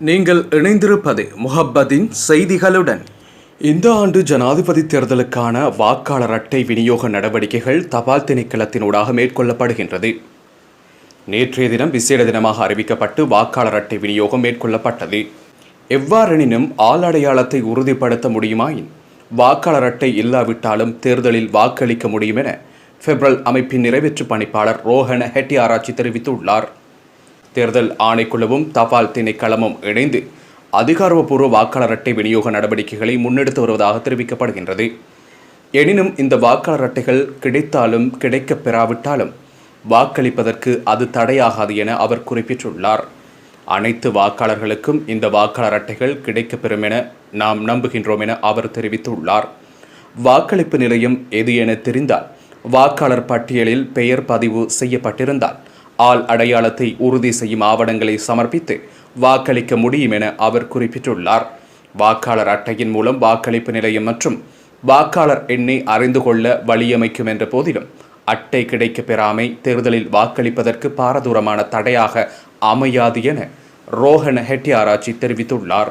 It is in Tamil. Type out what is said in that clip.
நீங்கள் இணைந்திருப்பது முஹப்பதின் செய்திகளுடன். இந்த ஆண்டு ஜனாதிபதி தேர்தலுக்கான வாக்காளர் அட்டை விநியோக நடவடிக்கைகள் தபால் திணைக்களத்தினூடாக மேற்கொள்ளப்படுகின்றது. நேற்றைய தினம் விசேட தினமாக அறிவிக்கப்பட்டு வாக்காளர் அட்டை விநியோகம் மேற்கொள்ளப்பட்டது. எவ்வாறெனினும் ஆள் அடையாளத்தை உறுதிப்படுத்த முடியுமாயின் வாக்காளர் அட்டை இல்லாவிட்டாலும் தேர்தலில் வாக்களிக்க முடியும் என பெப்ரல் அமைப்பின் நிறைவேற்று பணிப்பாளர் ரோஹன ஹெட்டியாராய்ச்சி தெரிவித்துள்ளார். தேர்தல் ஆணைக்குழுவும் தபால் திணைக்களமும் இணைந்து அதிகாரப்பூர்வ வாக்காளர் அட்டை விநியோக நடவடிக்கைகளை முன்னெடுத்து வருவதாக தெரிவிக்கப்படுகின்றது. எனினும் இந்த வாக்காளர் அட்டைகள் கிடைத்தாலும் கிடைக்கப் பெறாவிட்டாலும் வாக்களிப்பதற்கு அது தடையாகாது என அவர் குறிப்பிட்டுள்ளார். அனைத்து வாக்காளர்களுக்கும் இந்த வாக்காளர் அட்டைகள் கிடைக்கப்பெறும் என நாம் நம்புகின்றோம் என அவர் தெரிவித்துள்ளார். வாக்களிப்பு நிலையம் எது என தெரிந்தால் வாக்காளர் பட்டியலில் பெயர் பதிவு செய்யப்பட்டிருந்தால் ஆள் அடையாளத்தை உறுதி செய்யும் ஆவணங்களை சமர்ப்பித்து வாக்களிக்க முடியும் என அவர் குறிப்பிட்டுள்ளார். வாக்காளர் அட்டையின் மூலம் வாக்களிப்பு நிலையம் மற்றும் வாக்காளர் எண்ணை அறிந்து கொள்ள வழியமைக்கும் என்ற போதிலும் அட்டை கிடைக்க பெறாமை தேர்தலில் வாக்களிப்பதற்கு பாரதூரமான தடையாக அமையாது என ரோஹன் ஹெட்டியாராச்சி தெரிவித்துள்ளார்.